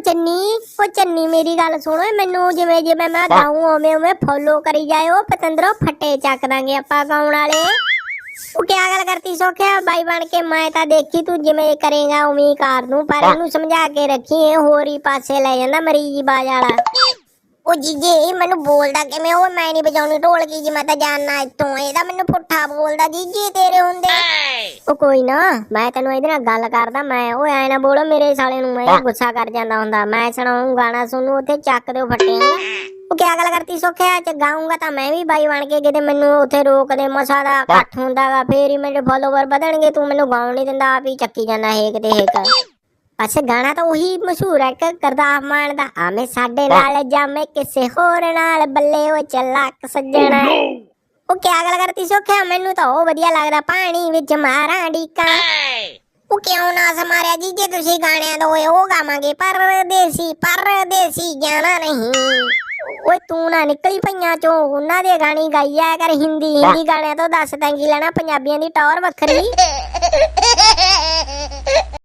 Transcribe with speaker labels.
Speaker 1: ਚੰਨੀ ਉਹ ਚੰਨੀ ਮੇਰੀ ਗੱਲ ਸੁਣੋ ਇਹ ਮੈਨੂੰ ਜਿਵੇਂ ਜਿਵੇਂ ਮੈਂ ਗਾਉਂ ਓਵੇਂ ਓਵੇਂ ਫੋਲੋ ਕਰੀ ਜਾਇਓ ਪਤੰਦਰੋ ਫੱਟੇ ਚੱਕ ਦਾਂਗੇ ਆਪਾਂ ਗਾਉਣ ਵਾਲੇ। ਉਹ ਕੀ ਗੱਲ ਕਰਤੀ ਸੋਖਿਆ? ਬਾਈ ਬਣ ਕੇ ਮੈਂ ਤਾਂ ਦੇਖੀ ਤੂੰ ਜਿਵੇਂ ਕਰੇਗਾ ਉਵੇਂ ਹੀ ਕਰ ਦੂੰ ਪਰ ਇਹਨੂੰ ਸਮਝਾ ਕੇ ਰੱਖੀ ਇਹ ਹੋਰ ਹੀ ਪਾਸੇ ਲੈ ਜਾਂਦਾ ਮਰੀਜ਼ ਬਾਜ ਵਾਲਾ। ਉਹ ਜੀਜੇ ਇਹ ਮੈਨੂੰ ਬੋਲਦਾ ਕਿਵੇਂ? ਉਹ ਮੈਂ ਨਹੀਂ ਵਜਾਉਣੀ ਢੋਲਕੀ ਜੀ ਮੈਂ ਤਾਂ ਜਾਣਨਾ ਇੱਥੋਂ। ਇਹਦਾ ਮੈਨੂੰ ਪੁੱਠਾ ਬੋਲਦਾ ਜੀਜੇ ਤੇਰੇ ਹੁੰਦੇ। ਉਹ ਕੋਈ ਨਾ ਮੈਂ ਤੈਨੂੰ ਇਹਦੇ ਨਾਲ ਗੱਲ ਕਰਦਾ ਮੈਂ ਉਹ ਐ ਨਾ ਬੋਲੋ ਮੇਰੇ ਸਾਲੇ ਨੂੰ ਮੈਂ ਗੁੱਸਾ ਕਰ ਜਾਂਦਾ ਹੁੰਦਾ ਮੈਂ ਸੁਣਾਉਂ ਗਾਣਾ ਸੁਣੂ ਉੱਥੇ ਚੱਕ ਦਿਓ ਫੱਟਿਆਂ ਉਹ ਕੀ ਗੱਲ ਕਰਤੀ ਸੋਖਿਆ ਚ ਗਾਉਂਗਾ ਤਾਂ ਮੈਂ ਵੀ ਬਾਈ ਬਣ ਕੇ ਕਿਤੇ ਮੈਨੂੰ ਉੱਥੇ ਰੋਕ ਦੇ ਮਸਾ ਦਾ ਇਕੱਠ ਹੁੰਦਾਗਾ ਫੇਰ ਹੀ ਮੇਰੇ ਫਾਲੋਵਰ ਵਧਣਗੇ ਤੂੰ ਮੈਨੂੰ ਗਾਉਣ ਨਹੀਂ ਦਿੰਦਾ ਆਪ ਹੀ ਚੱਕੀ ਜਾਂਦਾ ਹੇਕ ਤੇ ਹੇਕ। ਅੱਛਾ ਗਾਣਾ ਤਾਂ ਉਹੀ ਮਸ਼ਹੂਰ ਹੈ ਕਿ ਕਰਦਾਰ ਮਾਨ ਦਾ ਆਵੇਂ ਸਾਡੇ ਨਾਲ ਜਾਵੇਂ ਕਿਸੇ ਹੋਰ ਨਾਲ ਬੱਲੇ ਉਹ ਚੱਲਾਕ ਸੱਜਣਾ। ਉਹ ਕੀ ਗੱਲ ਕਰਤੀ ਸੋਖਿਆ? ਮੈਨੂੰ ਤਾਂ ਉਹ ਵਧੀਆ ਲੱਗਦਾ ਪਾਣੀ ਵਿੱਚ ਮਾਰਾਂ ਡੀਕਾਂ। ਉਹ ਕਿਉਂ ਨਾ ਸਮਾਰਿਆ ਜੀ? ਜੇ ਤੁਸੀਂ ਗਾਣਿਆਂ ਦਾ ਓਏ ਉਹ ਗਾਵਾਂਗੇ ਪਰਦੇਸੀ ਪਰਦੇਸੀ ਜਾਣਾ ਨਹੀਂ। ਓਏ ਤੂੰ ਨਾ ਨਿਕਲੀ ਪਈਆਂ ਚੋਂ ਉਹਨਾਂ ਦੇ ਗਾਣੀ ਗਾਈਆ ਕਰ ਹਿੰਦੀ ਹਿੰਦੀ ਗਾਣਿਆਂ ਤੋਂ ਦੱਸ ਤਾਂ ਕੀ ਲੈਣਾ ਪੰਜਾਬੀਆਂ ਦੀ ਟੌਰ ਵੱਖਰੀ।